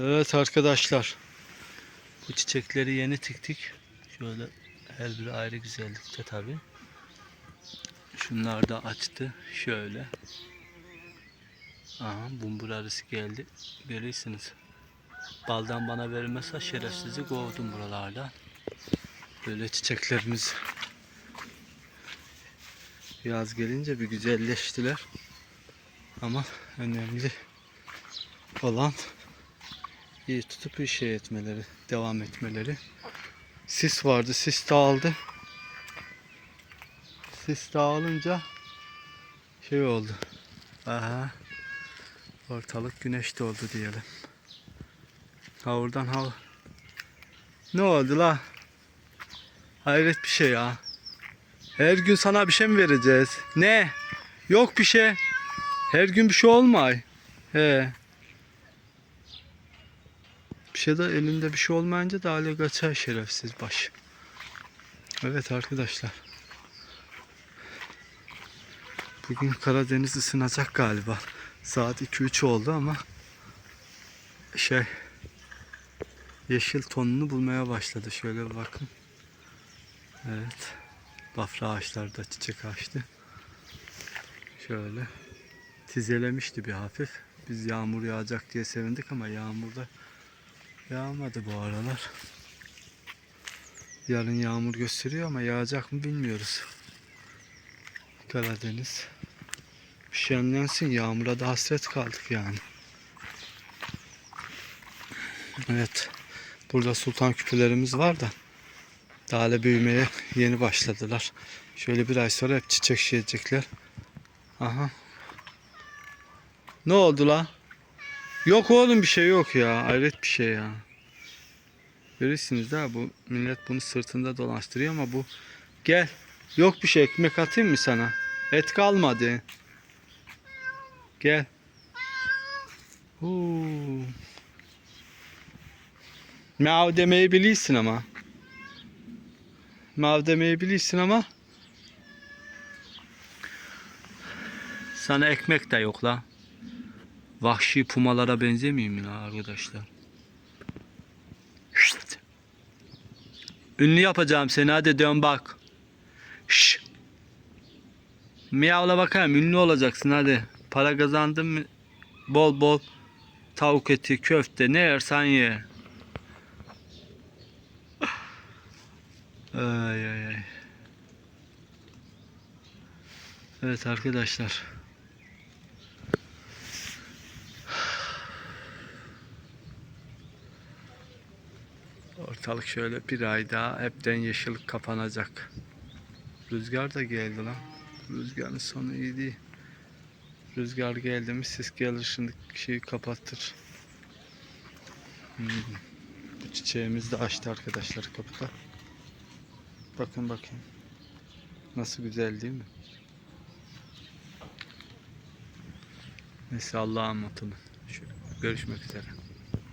Evet arkadaşlar. Bu çiçekleri yeni diktik. Şöyle her biri ayrı güzellikte tabi. Şunlar da açtı. Şöyle. Aha bumbur arısı geldi. Görüyorsunuz. Baldan bana verilmezse şerefsizi kovdum buralarda. Böyle çiçeklerimiz yaz gelince bir güzelleştiler. Ama önemli olan iyi tutup bir şey etmeleri, devam etmeleri. Sis vardı, sis dağıldı. Sis dağılınca şey oldu. Aha. Ortalık güneş oldu diyelim. Ha oradan hava. Ne oldu la? Hayret bir şey ya. Her gün sana bir şey mi vereceğiz? Ne? Yok bir şey. Her gün bir şey olmay. He. Bir şey de elinde bir şey olmayınca da hale kaçar şerefsiz baş. Evet arkadaşlar. Bugün Karadeniz ısınacak galiba. Saat 2-3 oldu ama şey yeşil tonunu bulmaya başladı. Şöyle bakın. Evet. Bafra ağaçları da çiçek açtı. Şöyle tizelemişti bir hafif. Biz yağmur yağacak diye sevindik ama yağmur da yağmadı bu aralar. Yarın yağmur gösteriyor ama yağacak mı bilmiyoruz. Karadeniz. Bir şey anlansın yağmura da hasret kaldık yani. Evet. Burada sultan küpülerimiz var da daha büyümeye yeni başladılar. Şöyle bir ay sonra hep çiçek şişecekler. Aha. Ne oldu la? Yok oğlum bir şey yok ya. Hayret bir şey ya. Görürsünüz daha bu millet bunu sırtında dolaştırıyor ama bu gel. Yok bir şey ekmek atayım mı sana? Et kalmadı. Gel. Huu. Meow demeyi bilirsin ama. Meow demeyi bilirsin ama. Sana ekmek de yok la. Vahşi pumalara benzemiyor mu arkadaşlar? Şşt. Ünlü yapacağım seni hadi dön bak. Şşt. Miyavla bakayım ünlü olacaksın hadi. Para kazandın mı bol bol tavuk eti, köfte ne yersen ye. Ay ay ay. Evet arkadaşlar. Ortalık şöyle bir ay daha hepten yeşillik kapanacak. Rüzgar da geldi lan. Rüzgarın sonu iyi değil. Rüzgar geldi mi sis gelir şimdi şeyi kapattır. Hmm. Bu çiçeğimiz de açtı arkadaşlar kapıda. Bakın bakın. Nasıl güzel değil mi? Neyse Allah'a. Şöyle, Görüşmek üzere.